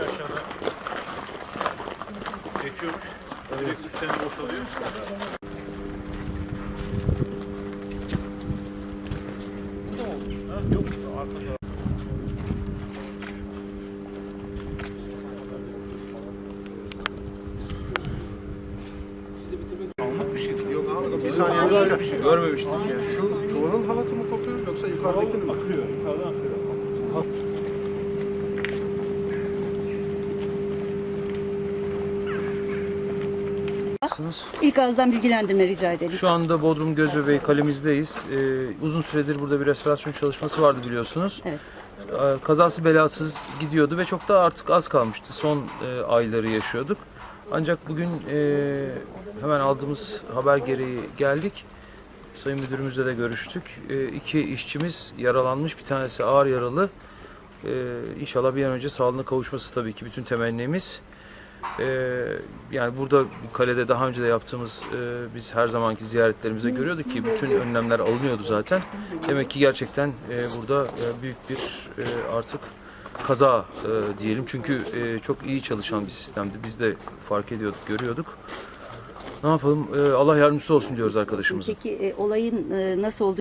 aşağıda geçiyormuş. 3 sene boşalıyor. Bu da oldu. Ha, yok arkada. Bir şey. Yok abi. Bir saniye böyle bir şey. Görmemiştik ya. Şu çuvalın halatı mı kokuyor yoksa yukarıdaki mi? Akıyor. Yukarıdan akıyor. Nasılsınız? İlk ağızdan bilgilendirme rica edelim. Şu anda Bodrum Gözbebeği kalemizdeyiz. Ee, uzun süredir burada bir restorasyon çalışması vardı biliyorsunuz. Evet. Ee, kazası belasız gidiyordu ve çok da artık az kalmıştı. Son e, ayları yaşıyorduk. Ancak bugün e, hemen aldığımız haber gereği geldik. Sayın Müdürümüzle de görüştük. E, iki işçimiz yaralanmış, bir tanesi ağır yaralı. E, inşallah bir an önce sağlığına kavuşması tabii ki bütün temennimiz. Ee, yani burada kalede daha önce de yaptığımız e, biz her zamanki ziyaretlerimize görüyorduk ki bütün önlemler alınıyordu zaten. Demek ki gerçekten e, burada e, büyük bir artık kaza diyelim. Çünkü çok iyi çalışan bir sistemdi. Biz de fark ediyorduk, görüyorduk. Ne yapalım? Allah yardımcısı olsun diyoruz arkadaşımıza. Peki olayın nasıl olduğu